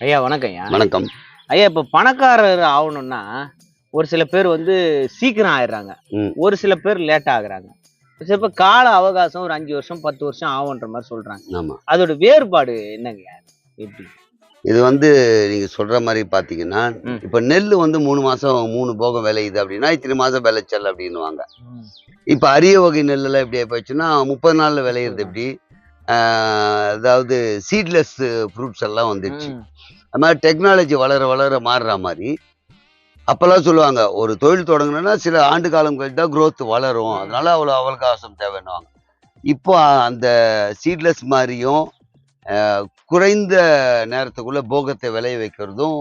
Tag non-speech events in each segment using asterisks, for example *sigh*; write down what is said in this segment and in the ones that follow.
ஐயா வணக்கம் ஐயா. வணக்கம். ஐயா இப்ப பணக்காரர் ஆகணும்னா ஒரு சில பேர் வந்து சீக்கிரம் ஆயிடுறாங்க. ஒரு சில பேர் லேட் ஆகுறாங்க. பேர் கால அவகாசம் ஒரு அஞ்சு வருஷம் பத்து வருஷம் ஆகுன்ற மாதிரி சொல்றாங்க. ஆமா. அதோட வேறுபாடு என்னங்க எப்படி? இது வந்து நீங்க சொல்ற மாதிரி பாத்தீங்கன்னா ம். இப்ப நெல் வந்து மூணு மாசம் மூணு போகம் விளையுது அப்படின்னா இத்தனை மாசம் விளைச்சல் அப்படின்னுவாங்க. இப்ப அரிய வகை நெல்லெல்லாம் எப்படி போச்சுன்னா முப்பது நாள்ல விளையிறது எப்படி? அதாவது சீட்லெஸ் ஃப்ரூட்ஸ் எல்லாம் வந்துடுச்சு. அது மாதிரி டெக்னாலஜி வளர வளர மாறுற மாதிரி. அப்பெல்லாம் சொல்லுவாங்க ஒரு தொழில் தொடங்கணும்னா சில ஆண்டு காலம் கழிச்சு தான் growth வளரும். அதனால அவ்வளோ அவகாசம் தேவைன்னுவாங்க. இப்போ அந்த சீட்லெஸ் மாதிரியும் குறைந்த நேரத்துக்குள்ள போகத்தை விளைய வைக்கிறதும்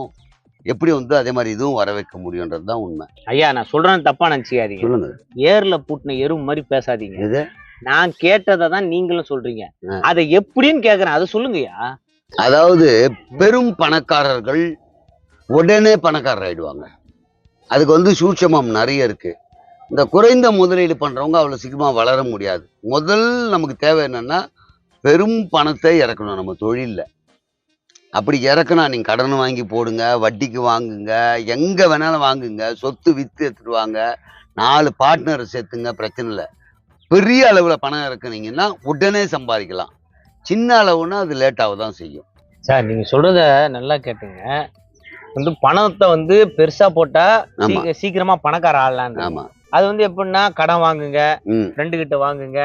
எப்படி வந்து அதே மாதிரி இதுவும் வர வைக்க முடியுன்றது தான் உண்மை. ஐயா நான் சொல்றேன்னு தப்பா நினைச்சுக்காதீங்க. சொல்லுங்க. ஏர்ல பூட்டின எறும்பு மாதிரி பேசாதீங்க. இது நான் கேட்டதை தான் நீங்களும் சொல்றீங்க. அதை எப்படின்னு கேக்குறேன். அதை சொல்லுங்கய்யா. அதாவது பெரும் பணக்காரர்கள் உடனே பணக்காரர் ஆயிடுவாங்க. அதுக்கு வந்து சூட்சமம் நிறைய இருக்கு. இந்த குறைந்த முதலீடு பண்றவங்க அவ்வளவு சீக்கிரமா வளர முடியாது. முதல் நமக்கு தேவை என்னன்னா பெரும் பணத்தை இறக்கணும் நம்ம தொழில்ல. அப்படி இறக்கணும் நீங்க கடன் வாங்கி போடுங்க வட்டிக்கு வாங்குங்க எங்க வேணாலும் வாங்குங்க சொத்து வித்து எடுத்துட்டு வாங்க நாலு பார்ட்னரை சேர்த்துங்க பிரச்சனை இல்லை. பெரிய அளவுல பணம் இறக்குனீங்கன்னா உடனே சம்பாதிக்கலாம். சின்ன அளவுனா அது லேட்டாக தான் செய்யும். சார் நீங்க சொல்றத நல்லா கேட்டுங்க. வந்து பணத்தை வந்து பெருசா போட்டா ஆமா. சீக்க- சீக்கிரமா பணக்கார ஆடலாம் ஆமா. அது வந்து எப்படின்னா கடன் வாங்குங்க ஃப்ரெண்டு கிட்ட வாங்குங்க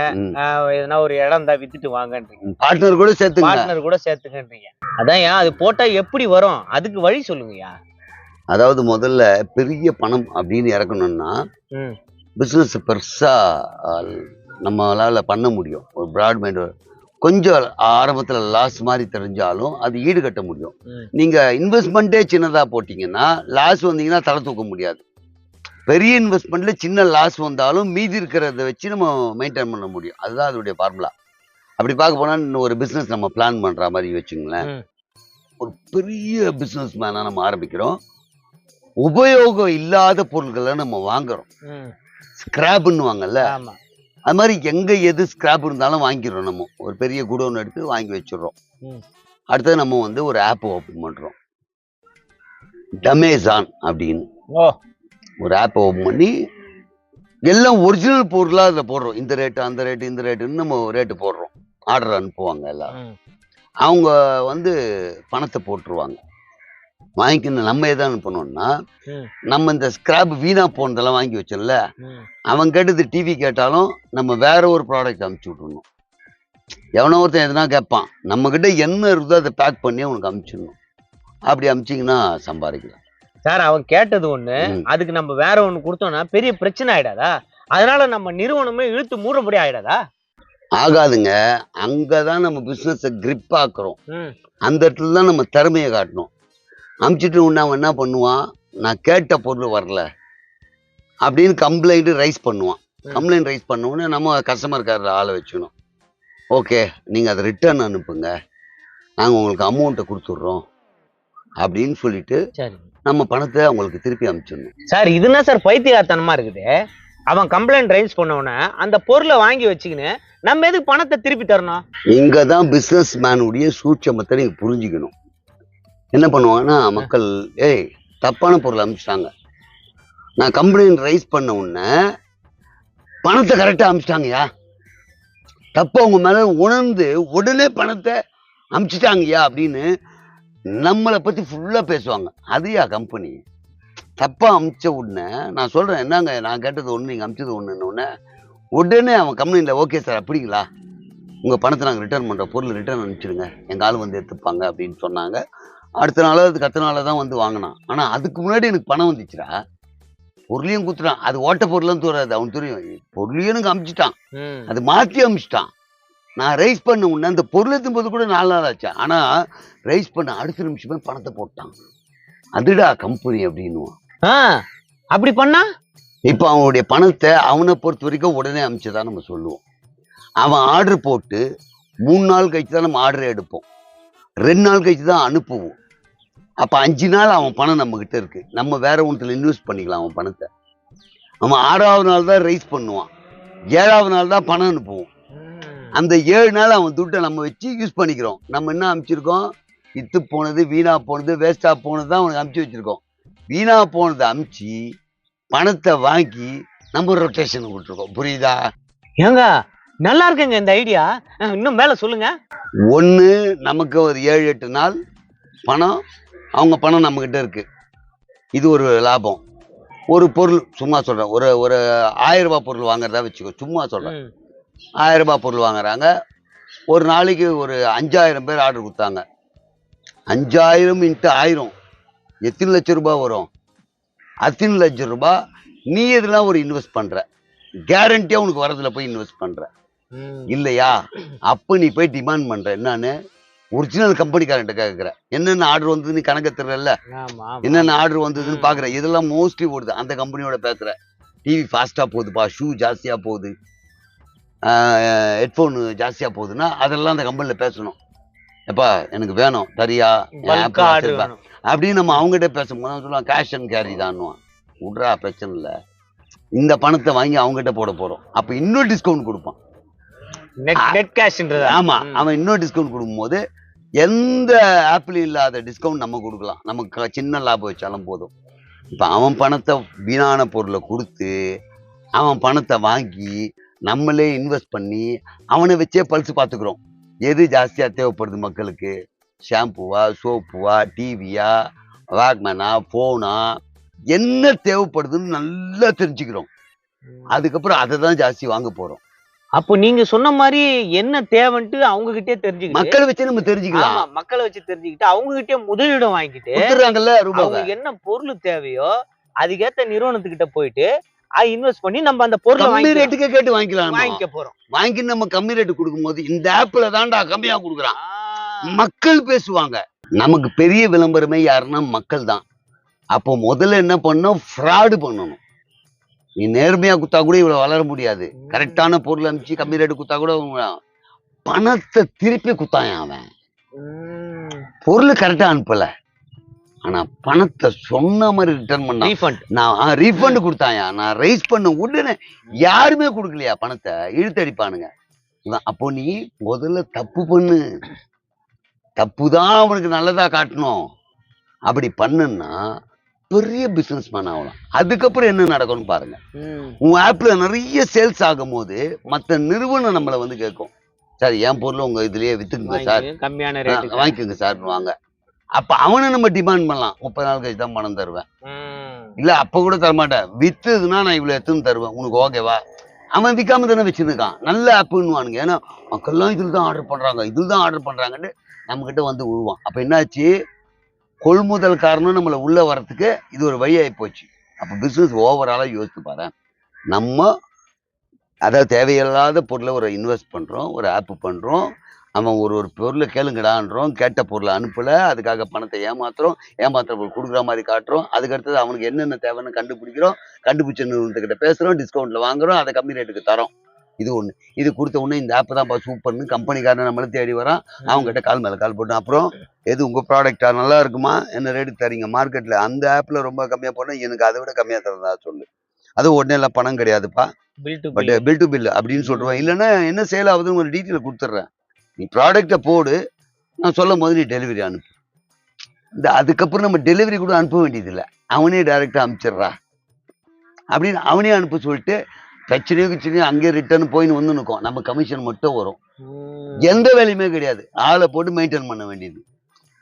எதனா ஒரு இடம் தான் வித்துட்டு வாங்கன்றீங்க. பார்ட்னர் கூட சேர்த்துங்க. பார்ட்னர் கூட சேர்த்துக்கன்றீங்க. அதான் ஏன் அது போட்டா எப்படி வரும்? அதுக்கு வழி சொல்லுங்கய்யா. அதாவது முதல்ல பெரிய பணம் அப்படின்னு இறக்கணும்னா பிஸ்னஸ் பெருசா நம்மளால பண்ண முடியும். ஒரு பிராட் மைண்ட் கொஞ்சம் ஆரம்பத்துல லாஸ் மாதிரி தெரிஞ்சாலும் அது ஈடுகட்ட முடியும். ம். நீங்க இன்வெஸ்ட்மெண்ட்டே சின்னதா போட்டீங்கன்னா லாஸ் வந்தீங்கன்னா தலை தூக்க முடியாது. பெரிய இன்வெஸ்ட்மெண்ட்ல சின்ன லாஸ் வந்தாலும் மீதி இருக்கிறத வச்சு நம்ம மெயின்டைன் பண்ண முடியும். அதுதான் அதோடைய ஃபார்முலா அப்படி பார்க்க போனா இன்னும் ஒரு பிசினஸ் நம்ம பிளான் பண்ற மாதிரி வச்சுங்களேன். ஒரு பெரிய பிசினஸ் மேனா நம்ம ஆரம்பிக்கிறோம். உபயோகம் இல்லாத பொருட்களை நம்ம வாங்குறோம். ம். ஸ்கிராப்னு வாங்கல்ல. ஆமா. அது மாதிரி எங்க எது ஸ்கிராப் இருந்தாலும் வாங்கிடுறோம் நம்ம. ஒரு பெரிய குடோன் எடுத்து வாங்கி வச்சிடுறோம். அடுத்தது நம்ம வந்து ஒரு ஆப் ஓப்பன் பண்றோம். டமேசான் அப்படின்னு. ஓ. ஒரு ஆப் ஓப்பன் பண்ணி எல்லாம் ஒரிஜினல் பொருளா அதுல போடுறோம். இந்த ரேட்டு அந்த ரேட்டு இந்த ரேட்டுன்னு நம்ம ரேட்டு போடுறோம். ஆர்டர் அனுப்புவாங்க எல்லாம் ம். அவங்க வந்து பணத்தை போட்டுருவாங்க. வாங்கிக்கணும். நம்ம எதை அனுப்பணும்னா ம். நம்ம இந்த ஸ்கிராப் வீணா போனதெல்லாம் வாங்கி வச்சோம்ல. அவன் கேட்டது டிவி கேட்டாலும் நம்ம வேற ஒரு ப்ராடக்ட் அனுப்பிச்சு விட்றணும் எவனோ ஒருத்தன் எதுனா கேட்பான் நம்ம கிட்ட என்ன இருக்குதோ அதை பேக் பண்ணி அவனுக்கு அனுப்பிச்சிடணும் அப்படி அனுப்பிச்சிங்கன்னா சம்பாதிக்கலாம். சார் அவன் கேட்டது ஒண்ணு ம். அதுக்கு நம்ம வேற ஒண்ணு கொடுத்தோம்னா பெரிய பிரச்சனை ஆயிடாதா? அதனால நம்ம நிறுவனமே இழுத்து மூடும்படி ஆயிடாதா? ஆகாதுங்க. அங்கதான் நம்ம பிசினஸை grip ஆக்குறோம். அந்த இடத்துல தான் நம்ம திறமையை காட்டணும். அமுச்சிட்டு உடனே அவன் என்ன பண்ணுவான்? நான் கேட்ட பொருள் வரல. அப்படின்னு கம்ப்ளைண்ட் ரைஸ் பண்ணுவான். கம்ப்ளைண்ட் ரைஸ் பண்ண உடனே நம்ம கஸ்டமர் கேர் ஆளை வச்சுக்கணும். ஓகே நீங்கள் அதை ரிட்டர்ன் அனுப்புங்க. நாங்கள் உங்களுக்கு அமௌண்ட்டை கொடுத்துட்றோம். அப்படின்னு சொல்லிட்டு நம்ம பணத்தை அவங்களுக்கு திருப்பி அனுப்பிச்சிடணும். சார் இதுனா சார் பைத்தியகாரத்தனமா இருக்குது? அவன் கம்ப்ளைண்ட் ரைஸ் பண்ண உடனே அந்த பொருளை வாங்கி வச்சுக்கின்னு நம்ம எதுக்கு பணத்தை திருப்பி தரணும்? இங்கே தான் பிஸ்னஸ் மேனுடைய சூட்சமத்தை நீங்கள் புரிஞ்சுக்கணும். என்ன பண்ணுவாங்கன்னா மக்கள் ஏய் தப்பான பொருள் அனுப்பிச்சிட்டாங்க நான் கம்ப்ளைண்ட் ரைஸ் பண்ண உடனே பணத்தை கரெக்டாக அனுப்பிச்சிட்டாங்கய்யா தப்பு அவங்க மேலே உணர்ந்து உடனே பணத்தை அமிச்சிட்டாங்கய்யா அப்படின்னு நம்மளை பற்றி ஃபுல்லாக பேசுவாங்க. அதுயா கம்பெனி தப்பாக அமிச்ச உடனே நான் சொல்கிறேன் என்னங்க நான் கேட்டது ஒன்று நீங்கள் அமிச்சது ஒன்றுன்னு உடனே உடனே அவன் கம்பெனியில் ஓகே சார் அப்படிங்களா? உங்கள் பணத்தை நாங்கள் ரிட்டர்ன் பண்ணுற பொருள் ரிட்டர்ன் அனுப்பிச்சிடுங்க. எங்கள் ஆள் வந்து எடுத்துப்பாங்க அப்படின்னு சொன்னாங்க. அடுத்த நாள் அதுக்கு அடுத்த நாள் தான் வந்து வாங்கினான். ஆனால் அதுக்கு முன்னாடி எனக்கு பணம் வந்துச்சுடா. பொருளையும் குத்துறான். அது ஓட்ட பொருளும் தூராது அவன் தெரியும். பொருளையும் எனக்கு அமுச்சிட்டான். அது மாற்றி அமுச்சிட்டான். நான் ரைஸ் பண்ண உடனே அந்த பொருள் எத்தும் போது கூட நாலு நாள் ஆச்சு. ஆனால் ரைஸ் பண்ண அடுத்த நிமிஷமே பணத்தை போட்டான். அதுடா கம்பெனி அப்படின்னுவான். ஆ அப்படி பண்ணா? இப்போ அவனுடைய பணத்தை அவனை பொறுத்த வரைக்கும் உடனே அனுப்பிச்சதா நம்ம சொல்லுவோம். அவன் ஆர்டர் போட்டு மூணு நாள் கழிச்சு தான் நம்ம ஆர்டர் எடுப்போம். ரெண்டு நாள் கழிச்சு தான் அனுப்புவோம். அப்போ அஞ்சு நாள் அவன் பணம் நம்ம கிட்ட இருக்கு. நம்ம வேற ஒன்றத்துல இன்வெஸ்ட் பண்ணிக்கலாம் அவன் பணத்தை. அவன் ஆறாவது நாள் தான் ரைஸ் பண்ணுவான். ஏழாவது நாள் தான் பணம் அனுப்புவோம். அந்த ஏழு நாள் அவன் துட்டை நம்ம வச்சு யூஸ் பண்ணிக்கிறோம். நம்ம என்ன அனுப்பிச்சிருக்கோம்? வித்து போனது வீணா போனது வேஸ்டா போனது தான் உனக்கு அமுச்சு வச்சிருக்கோம். வீணா போனதை அமுச்சு பணத்தை வாங்கி நம்ம ரொட்டேஷன் விட்டுருக்கோம் புரியுதா? ஏங்க நல்லா இருக்குங்க இந்த ஐடியா இன்னும் மேல சொல்லுங்க. ஒன்று நமக்கு ஒரு ஏழு எட்டு நாள் பணம் அவங்க பணம் நம்மக்கிட்ட இருக்கு. இது ஒரு லாபம். ஒரு பொருள் சும்மா சொல்கிறேன் ஒரு ஒரு ஆயிரம் ரூபாய் பொருள் வாங்குறதா வச்சுக்கோ சும்மா சொல்கிறேன். ஆயிரம் ரூபாய் பொருள் வாங்குறாங்க. ஒரு நாளைக்கு ஒரு அஞ்சாயிரம் பேர் ஆர்டர் கொடுத்தாங்க. அஞ்சாயிரம் இன்ட்டு ஆயிரம். எத்தனை லட்சம் ரூபாய் வரும்? அத்தனை லட்சம் ரூபாய். நீ இதெல்லாம் ஒரு இன்வெஸ்ட் பண்ற. கேரண்டியா உனக்கு வரதுல போய் இன்வெஸ்ட் பண்ற. ம். இல்லையா? அப்ப நீ போய் டிமாண்ட் பண்ற. என்னன்னு? ஒரிஜினல் கம்பெனிக்காரன்ட்ட கேட்குற என்னென்ன ஆர்டர் வந்ததுன்னு கணக்கு ஆமா. என்னென்ன ஆர்டர் வந்ததுன்னு ம். பாக்குற இதெல்லாம் மோஸ்ட்லி ஓடுது. அந்த கம்பெனியோட பேசுற டிவி ஃபாஸ்டா போகுதுப்பா ஷூ ஜாஸ்தியா போகுது. ஹெட்ஃபோன் ஜாஸ்தியா போகுதுன்னா அதெல்லாம் அந்த கம்பெனில பேசணும். எப்பா எனக்கு வேணும். சரியா. அப்படின்னு நம்ம அவங்ககிட்ட பேசும்போது சொல்லுவான் கேஷ் அண்ட் கேரி தான்னுவான். விட்றா பிரச்சனை இல்லை. இந்த பணத்தை வாங்கி அவங்ககிட்ட போட போறோம். அப்ப இன்னும் டிஸ்கவுண்ட் கொடுப்பான். நெட் கேஷ்ன்றது ஆமா அவன் இன்னும் டிஸ்கவுண்ட் கொடுக்கும்போது எந்த ஆப்பிள் இல்லாத டிஸ்கவுண்ட் நம்ம கொடுக்கலாம். நமக்கு சின்ன லாபம் வச்சாலும் போதும். இப்போ அவன் பணத்தை வீணான பொருளை கொடுத்து அவன் பணத்தை வாங்கி நம்மளே இன்வெஸ்ட் பண்ணி அவனை வச்சே பல்ஸ் பார்த்துக்குறோம். எது ஜாஸ்தியாக தேவைப்படுது மக்களுக்கு? ஷாம்புவா சோப்புவா டிவியா வாக்மேனா ஃபோனா என்ன தேவைப்படுதுன்னு நல்லா தெரிஞ்சுக்கிறோம். அதுக்கப்புறம் அதை தான் ஜாஸ்தி வாங்க போறோம். அப்போ நீங்க சொன்ன மாதிரி என்ன தேவைன்ட்டு அவங்க கிட்டே தெரிஞ்சுக்கிட்டு மக்களை வச்சு நம்ம தெரிஞ்சுக்கலாம். ஆமா மக்களை வச்சு தெரிஞ்சுக்கிட்டு அவங்க கிட்டே முதலிடம் வாங்கிட்டு கொடுத்துறாங்கல்ல ரூபாவை. அவங்க என்ன பொருள் தேவையோ அதுக்கேத்த நிறுவனத்துக்கிட்ட போயிட்டு இன்வெஸ்ட் பண்ணி நம்ம அந்த பொருளை கம்மி ரேட்டுக்கே கேட்டு வாங்கிக்கலாம். வாங்கிக்க போறோம். வாங்கி நம்ம கம்மி ரேட்டு கொடுக்கும்போது இந்த ஆப்ல தான்டா கம்மியா கொடுக்குறான். மக்கள் பேசுவாங்க. நமக்கு பெரிய விளம்பரமே யாருன்னா மக்கள் தான் அப்போ முதல்ல என்ன பண்ணணும்? ஃப்ராடு பண்ணணும். நீ நேர்மையா குத்தா கூட இவ்வளவு வளர முடியாது. கரெக்டான பொருள் அனுப்பிச்சு கம்மி ரேட்டு குத்தா கூட பணத்தை திருப்பி குத்தான் அவன். பொருள் கரெக்டா அனுப்பல. ஆனா பணத்தை சொன்ன மாதிரி ரிட்டர்ன் பண்ணான் Refund. நான் ரீஃபண்ட் கொடுத்தாயா? நான் ரைஸ் பண்ண உடனே யாருமே கொடுக்கலையா பணத்தை? இழுத்தடிப்பானுங்க அப்போ நீ முதல்ல தப்பு பண்ணு. தப்பு தான் அவனுக்கு நல்லதா காட்டணும். அப்படி பண்ணுன்னா பெரிய பிசினஸ் மேன் ஆகலாம். அதுக்கப்புறம் என்ன நடக்கும்னு பாருங்க. உன் ஆப்ல நிறைய சேல்ஸ் ஆகும்போது மற்ற நிறுவனம் நம்மளை வந்து கேட்கும். சார் என் பொருள் உங்க இதுலயே வித்துக்குங்க சார். கம்மியான வாங்கிக்கோங்க சார் வாங்க. அப்ப அவனை நம்ம டிமாண்ட் பண்ணலாம். முப்பது நாள் கழிச்சு தான் பணம் தருவேன். இல்ல அப்ப கூட தரமாட்டேன் வித்துதுன்னா நான் இவ்வளவு எடுத்துன்னு தருவேன். உனக்கு ஓகேவா அவன் விற்காம தானே வச்சிருக்கான். நல்ல ஆப்புன்னுவானுங்க ஏன்னா மக்கள்லாம் இதில் தான் ஆர்டர் பண்றாங்க. இதில் தான் ஆர்டர் பண்றாங்கன்னு நம்ம கிட்ட வந்து விழுவான் அப்ப என்னாச்சு? கொள்முதல் காரணம் நம்மளை உள்ள வரத்துக்கு இது ஒரு வழியாகி போச்சு. அப்போ பிஸ்னஸ் ஓவராலாக யோசித்து பாரு நம்ம அதாவது தேவையில்லாத பொருளை ஒரு இன்வெஸ்ட் பண்ணுறோம் ஒரு ஆப் பண்ணுறோம் அவன் ஒரு ஒரு பொருளை கேளுங்கடான்றோம் கேட்ட பொருளை அனுப்பல அதுக்காக பணத்தை ஏமாத்துறோம் ஏமாத்துற பொருள் கொடுக்குற மாதிரி காட்டுறோம் அதுக்கடுத்தது அவனுக்கு என்னென்ன தேவைன்னு கண்டுபிடிக்கிறோம் கண்டுபிடிச்ச நிறுவனத்துக்கிட்ட பேசுகிறோம் டிஸ்கவுண்ட்டில் வாங்குறோம் அதை கம்மி ரேட்டுக்கு தரோம். இது ஒண்ணு. இது கொடுத்த உடனே இந்த ஆப் தான்ப்பா சூப்பர்னு கம்பெனிக்காரன் நம்மள தேடி வரான். அவங்க கிட்ட கால் மேல கால் போட்டு அப்புறம் எது உங்க ப்ராடக்டா நல்லா இருக்குமா? என்ன ரேட்டு தரீங்க? மார்க்கெட்ல அந்த ஆப்ல ரொம்ப கம்மியா போனா எனக்கு அதை விட கம்மியா தரதா? சொல்லு. அது உடனே எல்லாம் பணம் கிடையாதுப்பா. பட். பில் டு பில் அப்படின்னு சொல்லிடுவேன் இல்லைன்னா என்ன சேல் ஆகுதுன்னு ஒரு டீட்டெயில் கொடுத்துட்றேன். நீ ப்ராடக்ட்டை போடு. நான் சொல்லும் போது நீ டெலிவரி அனுப்பு. இந்த அதுக்கப்புறம் நம்ம டெலிவரி கூட அனுப்ப வேண்டியதில்லை. அவனே டைரெக்டாக அனுப்பிச்சிடுறா அப்படின்னு அவனே அனுப்ப சொல்லிட்டு பிரச்சனையோ கிச்சனையோ அங்கேயே ரிட்டர்ன் போயின்னு வந்து நிற்கும் நம்ம கமிஷன் மட்டும் வரும். எந்த வேலையுமே கிடையாது. ஆளை போட்டு மெயின்டைன் பண்ண வேண்டியது.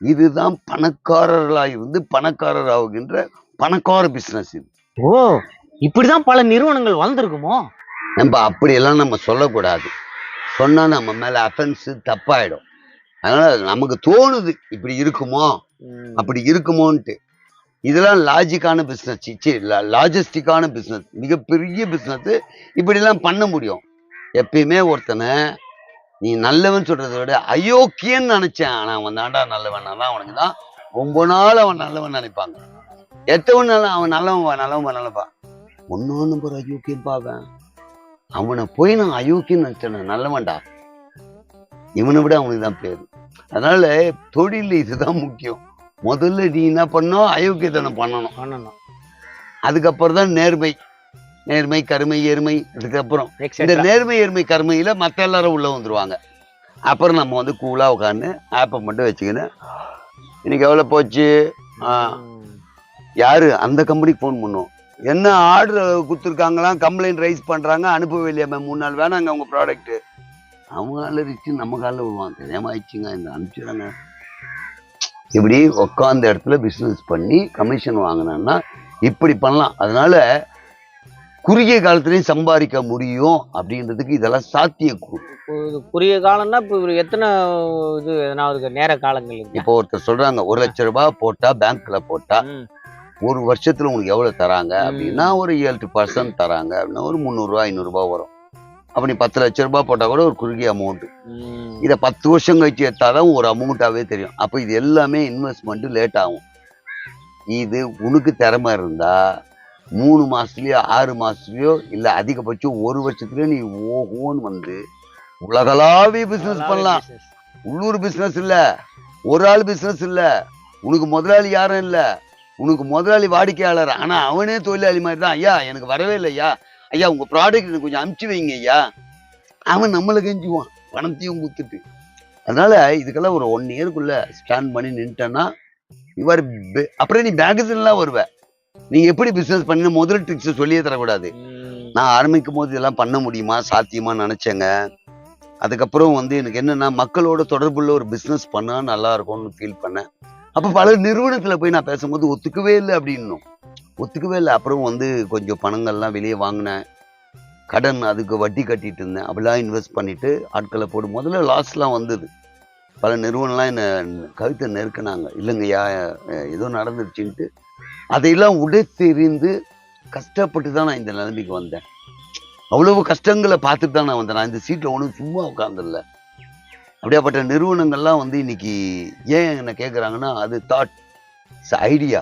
இதுதான் பணக்காரர்களாக இருந்து பணக்காரர் ஆகுகின்ற பணக்கார பிஸ்னஸ் இது. ஓ இப்படிதான் பல நிறுவனங்கள் வளர்ந்துருக்குமோ? நம்ம அப்படியெல்லாம் நம்ம சொல்லக்கூடாது. சொன்னா நம்ம மேல அஃபென்ஸ் தப்பாயிடும். அதனால நமக்கு தோணுது இப்படி இருக்குமோ? அப்படி இருக்குமோன்ட்டு. இதெல்லாம் லாஜிக்கான பிஸ்னஸ் சரி லாஜிஸ்டிக்கான பிஸ்னஸ் மிகப்பெரிய பிஸ்னஸ் இப்படிலாம் பண்ண முடியும். எப்பயுமே ஒருத்தனை நீ நல்லவன் சொல்றதை விட அயோக்கியன்னு நினைச்சேன். ஆனா அவன் தாண்டா நல்லவன். தான் அவனுக்கு தான் ரொம்ப நாள் அவன் நல்லவன் நினைப்பாங்க. எத்தவன் நல்ல அவன் நல்லவன் நல்லவன் நல்லவன் ஒன்னொன்னு நம்பர் அயோக்கியம் பாவன் அவனை. போய் நான் அயோக்கியம் நினச்சேன் நல்லவன்டா. இவனை விட அவனுக்கு தான் பேர். அதனால தொழில் இதுதான் முக்கியம். முதல்ல நீ என்ன பண்ணணும்? அயோக்கியத்தனம் பண்ணணும். பண்ணணும். அதுக்கப்புறம் தான் நேர்மை. நேர்மை கருமை எருமை அதுக்கப்புறம் இந்த. நேர்மை எருமை கருமையில மத்த எல்லாரும் உள்ள வந்துருவாங்க. அப்புறம் நம்ம வந்து கூலா உட்காந்து ஆப்பை மட்டும் வச்சுக்கின்னு இன்னைக்கு எவ்வளவு போச்சு? யாரு? அந்த கம்பெனிக்கு ஃபோன் பண்ணுவோம். என்ன ஆர்டர் கொடுத்துருக்காங்களாம் கம்ப்ளைண்ட் ரைஸ் பண்றாங்க அனுப்பவே இல்லையா மேம் மூணு நாள் வேணாங்க உங்க ப்ராடக்ட் அவங்க காலில் ரிச்சு நம்ம காலில் விடுவாங்க தெரியாம ஆயிடுச்சுங்க இந்த அனுப்பிச்சுறாங்க இப்படி உட்காந்த இடத்துல பிஸ்னஸ் பண்ணி கமிஷன் வாங்கினோம்னா இப்படி பண்ணலாம். அதனால குறுகிய காலத்துலயும் சம்பாதிக்க முடியும் அப்படின்றதுக்கு இதெல்லாம் சாத்தியக்கூறு. குறுகிய காலம்னா இப்போ எத்தனை இது எதனாவது நேர காலங்கள் இப்போ ஒருத்தர் சொல்றாங்க ஒரு லட்ச ரூபாய் போட்டா பேங்க்ல போட்டா ம். ஒரு வருஷத்துல உங்களுக்கு எவ்வளவு தராங்க. அப்படின்னா ஒரு ஏழு பர்சன்ட் தராங்க. அப்படின்னா ஒரு முந்நூறுரூவா ஐநூறுரூபா வரும். அப்ப நீ பத்து லட்ச ரூபாய் போட்டா கூட ஒரு குறுகிய அமௌண்ட் ம். இதை பத்து வருஷம் கழிச்சு எடுத்தாதான் ஒரு அமௌண்ட்டாவே தெரியும். அப்போ இது எல்லாமே இன்வெஸ்ட்மெண்ட் லேட் ஆகும். இது உனக்கு திறமை இருந்தா மூணு மாசத்துலயோ ஆறு மாசத்துலயோ இல்ல அதிகபட்சம் ஒரு வருஷத்துலயோ நீ ஓஹோன்னு வந்து உலகளாவிய பிசினஸ் பண்ணலாம். உள்ளூர் பிசினஸ் இல்ல. ஒரு ஆள் பிசினஸ் இல்ல. உனக்கு முதலாளி யாரும் இல்ல. உனக்கு முதலாளி வாடிக்கையாளர். ஆனா அவனே தொழிலாளி மாதிரி தான். ஐயா எனக்கு வரவே இல்லை ஐயா. ஐயா உங்க ப்ராடக்ட் எனக்கு கொஞ்சம் அனுப்பிச்சு வைங்க ஐயா. அவன் நம்மளை கெஞ்சுவான் பணத்தையும் குத்துட்டு அதனால இதுக்கெல்லாம் ஒரு ஒன் இயருக்குள்ள ஸ்டாண்ட் பண்ணி நின்ட்டேன்னா இவர் அப்புறம் நீ மேகசின்லாம் வருவ. நீங்க எப்படி பிசினஸ் பண்ணி முதல் ட்ரிக்ஸ் சொல்லியே தரக்கூடாது. நான் ஆரம்பிக்கும் போது இதெல்லாம் பண்ண முடியுமா சாத்தியமா நினைச்சேங்க. அதுக்கப்புறம் வந்து எனக்கு என்னன்னா மக்களோட தொடர்புள்ள ஒரு பிசினஸ் பண்ணா நல்லா இருக்கும்னு ஃபீல் பண்ணேன். அப்ப பல நிறுவனத்துல போய் நான் பேசும்போது ஒத்துக்கவே இல்லை அப்படின்னும். ஒத்துக்கவே இல்லை. அப்புறம் வந்து கொஞ்சம் பணங்கள்லாம் வெளியே வாங்கினேன். கடன் அதுக்கு வட்டி கட்டிட்டு இருந்தேன். அப்படிலாம் இன்வெஸ்ட் பண்ணிட்டு ஆட்களை போடும் முதல்ல லாஸ்லாம் வந்தது. பல நிறுவனம்லாம் என்னை கழுத்தை நெருக்கினாங்க. இல்லைங்கய்யா ஏதோ நடந்துருச்சுன்ட்டு. அதையெல்லாம் உடைத்தெறிந்து கஷ்டப்பட்டு தான் நான் இந்த நிலைமைக்கு வந்தேன். அவ்வளவு கஷ்டங்களை பார்த்துட்டு தான் நான் வந்தேன். நான் இந்த சீட்டில் ஒன்றும் சும்மா உட்காந்துடல அப்படியாப்பட்ட நிறுவனங்கள்லாம் வந்து இன்னைக்கு ஏன் என்னை கேட்குறாங்கன்னா அது thought it's idea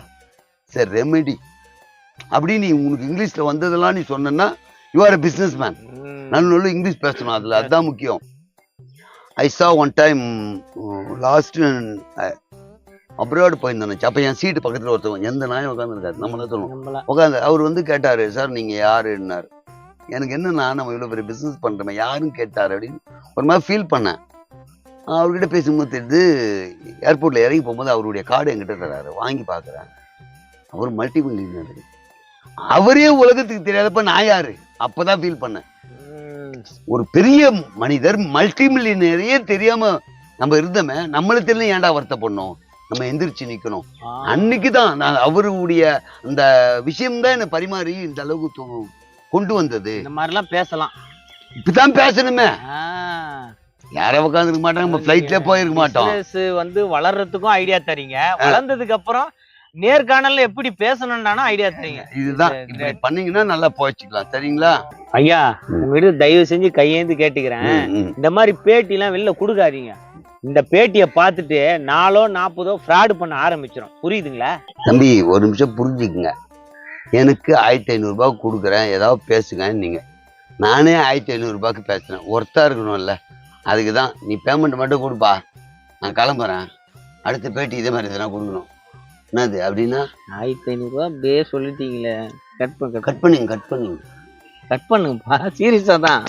sir remedy அப்படி நீ உனக்கு இங்கிலீஷில் வந்ததெல்லாம் நீ சொன்னேன்னா you are a business man. நல்ல இங்கிலீஷ் பேசணும் அதில் அதுதான் முக்கியம். ஐ சா ஒன் டைம் லாஸ்ட் அப்ராட் போயிருந்தேன் அப்போ என் சீட்டு பக்கத்தில் ஒருத்தவங்க எந்த நாயும் உட்காந்துருக்காரு நம்மளே சொல்லுவோம். நம்மள. உட்காந்து அவர் வந்து கேட்டாரு சார் நீங்க யாருன்னாரு? எனக்கு என்னன்னா நம்ம இவ்வளவு பெரிய பிசினஸ் பண்றோமே யாரும் கேட்டாரு? அப்படின்னு ஒரு மாதிரி ஃபீல் பண்ணேன். அவர்கிட்ட பேசும்போது தெரியுது ஏர்போர்ட்ல இறங்கி போகும்போது அவருடைய கார்டு என்கிட்ட தராரு வாங்கி பார்க்கறேன் அவர் மல்டி மில்லியனர் அவரே உலகத்துக்கு தெரியாதப்ப நான் யாரு? அப்பதான் ஃபீல் பண்ணேன். ஒரு பெரிய மனிதர் மல்டி மில்லியனரையே தெரியாம நம்ம இருந்தோமே நம்மளுக்கு தெரியல ஏன்டா வருத்தப்படணும்? நம்ம எந்திரிச்சு நிக்கணும். அன்னைக்கு தான் நான் அவருடைய அந்த விஷயம்தான் என்னை பரிமாறி இந்த அளவுக்கு கொண்டு வந்தது. இந்த மாதிரிலாம் பேசலாம். இப்படிதான் பேசணுமே. ஆ. யாரும் உட்காந்துருக்க மாட்டாங்க நம்ம ஃபிளைட்ல போயிருக்க மாட்டோம். வந்து வளர்றதுக்கும் ஐடியா தரீங்க. வளர்ந்ததுக்கு அப்புறம் நேர்காணல்ல எப்படி பேசணும்னாலும் ஐடியா தரீங்க. இதுதான். இப்படி பண்ணீங்கன்னா நல்லா போச்சுக்கலாம் சரிங்களா? ஐயா. உங்ககிட்ட தயவு செஞ்சு கையேந்து கேட்டுக்கிறேன். இந்த மாதிரி பேட்டி எல்லாம் வெளில கொடுக்காதீங்க. இந்த பேட்டியை பார்த்துட்டு நாலோ நாற்பதோ ஃப்ராடு பண்ண ஆரம்பிச்சிடும் புரியுதுங்களா? தம்பி ஒரு நிமிஷம் புரிஞ்சுக்குங்க. எனக்கு ஆயிரத்தி ஐநூறு ரூபாய் கொடுக்குறேன். ஏதாவது பேசுங்க நீங்க. நானே ஆயிரத்தி ஐநூறு ரூபாய்க்கு பேசுறேன். ஒர்த்தா இருக்கணும்ல. அதுக்கு தான் நீ பேமெண்ட் மட்டும் கொடுப்பா. நான் கிளம்புறேன். அடுத்த பேட்டி இதே மாதிரி எதனா கொடுக்கணும். என்னது அப்படின்னா? ஆயிரத்தி ஐநூறுரூவா அப்படியே சொல்லிட்டீங்களே. கட் பண்ண கட் பண்ணிங்க கட் பண்ணிங்க. கட் பண்ணுங்கப்பா. *laughs* சீரியஸா தான்.